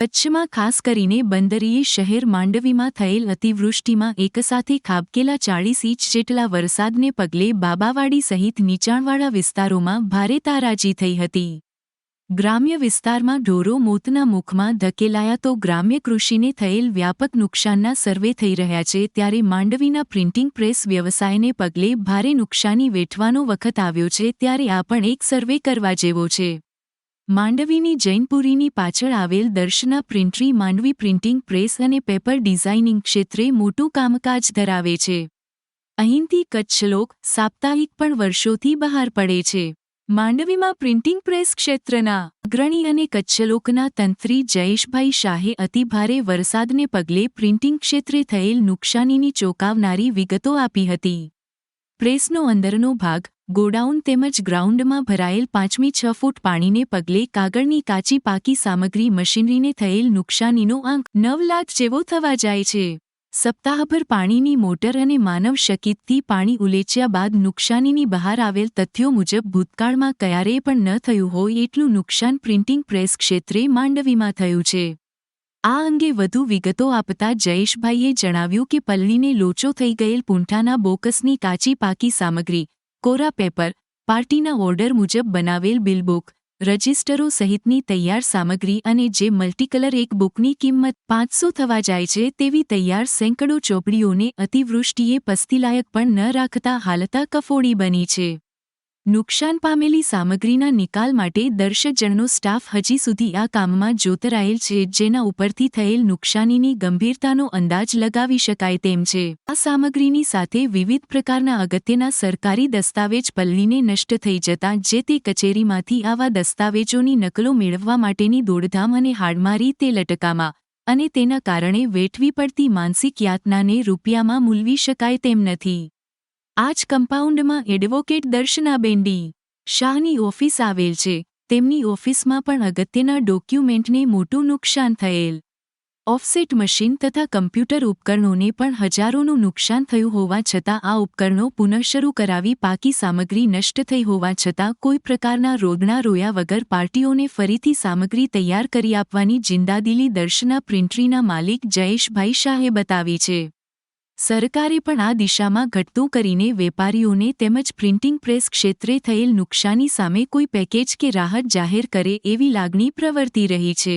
કચ્છમાં ખાસ કરીને બંદરીય શહેર માંડવીમાં થયેલ અતિવૃષ્ટિમાં એકસાથે ખાબકેલા ચાળીસ ઇંચ જેટલા વરસાદને પગલે બાબાવાડી સહિત નીચાણવાળા વિસ્તારોમાં ભારે તારાજી થઈ હતી. ગ્રામ્ય વિસ્તારમાં ઢોરો મોતના મુખમાં ધકેલાયા તો ગ્રામ્ય કૃષિને થયેલ વ્યાપક નુકસાનના સર્વે થઈ રહ્યા છે ત્યારે માંડવીના પ્રિન્ટિંગ પ્રેસ વ્યવસાયને પગલે ભારે નુકસાની વેઠવાનો વખત આવ્યો છે ત્યારે આ પણ એક સર્વે કરવા જેવો છે. માંડવીની જૈનપુરીની પાછળ આવેલ Darshana printery Mandvi printing press અને પેપર ડિઝાઇનિંગ ક્ષેત્રે મોટું કામકાજ ધરાવે છે. અહીંથી કચ્છલોક સાપ્તાહિક પણ વર્ષોથી બહાર પડે છે. માંડવીમાં પ્રિન્ટિંગ પ્રેસ ક્ષેત્રના અગ્રણી અને કચ્છલોકના તંત્રી જયેશભાઈ શાહે અતિભારે વરસાદને પગલે પ્રિન્ટિંગ ક્ષેત્રે થયેલ નુકસાનીની ચોંકાવનારી વિગતો આપી હતી. પ્રેસનો અંદરનો ભાગ ગોડાઉન તેમજ ગ્રાઉન્ડમાં ભરાયેલ પાંચમી છ ફૂટ પાણીને પગલે કાગળની કાચી પાકી સામગ્રી મશીનરીને થયેલ નુકસાનીનો આંક નવ લાખ જેવો થવા જાય છે. સપ્તાહભર પાણીની મોટર અને માનવ શકિતથી પાણી ઉલેચ્યા બાદ નુકસાનીની બહાર આવેલ તથ્યો મુજબ ભૂતકાળમાં ક્યારેય પણ ન થયું હોય એટલું નુકસાન પ્રિન્ટિંગ પ્રેસ ક્ષેત્રે માંડવીમાં થયું છે. આ અંગે વધુ વિગતો આપતા જયેશભાઈએ જણાવ્યું કે પલ્લીને લોચો થઈ ગયેલ પૂંઠાના બોકસની કાચી પાકી સામગ્રી કોરા પેપર, પાર્ટીના ઓર્ડર મુજબ બનાવેલ બિલબુક, રજિસ્ટરો સહિતની તૈયાર સામગ્રી અને જે મલ્ટીકલર એક બુકની કિંમત પાંચસો થવા જાય છે તેવી તૈયાર સેંકડો ચોપડીઓને અતિવૃષ્ટિએ પસ્તીલાયક પણ ન રાખતા હાલતા કફોડી બની છે. નુકસાન પામેલી સામગ્રીના નિકાલ માટે દર્શક સ્ટાફ હજી સુધી આ કામમાં જોતરાયેલ છે, જેના ઉપરથી થયેલ નુકસાનીની ગંભીરતાનો અંદાજ લગાવી શકાય તેમ છે. આ સામગ્રીની સાથે વિવિધ પ્રકારના અગત્યના સરકારી દસ્તાવેજ પલ્લીને નષ્ટ થઈ જતા, જે તે કચેરીમાંથી આવા દસ્તાવેજોની નકલો મેળવવા માટેની દોડધામ અને હાડમારી તે લટકામાં, અને તેના કારણે વેઠવી પડતી માનસિક યાતનાને રૂપિયામાં મૂલવી શકાય તેમ નથી. આ જ કમ્પાઉન્ડમાં એડવોકેટ દર્શનાબેન ડી શાહની ઓફિસ આવેલ છે. તેમની ઓફિસમાં પણ અગત્યના ડોક્યુમેન્ટને મોટું નુકસાન થયેલ. ઓફસેટ મશીન તથા કમ્પ્યુટર ઉપકરણોને પણ હજારોનું નુકસાન થયું હોવા છતાં આ ઉપકરણો પુનઃશરૂ કરાવી પાકી સામગ્રી નષ્ટ થઈ હોવા છતાં કોઈ પ્રકારના રોગના રોયા વગર પાર્ટીઓને ફરીથી સામગ્રી તૈયાર કરી આપવાની જિંદાદિલી દર્શના પ્રિન્ટરીના માલિક જયેશભાઈ શાહે બતાવી છે. સરકારે પણ આ દિશામાં ઘટતું કરીને વેપારીઓને તેમજ પ્રિન્ટિંગ પ્રેસ ક્ષેત્રે થયેલ નુકસાની સામે કોઈ પેકેજ કે રાહત જાહેર કરે એવી લાગણી પ્રવર્તી રહી છે.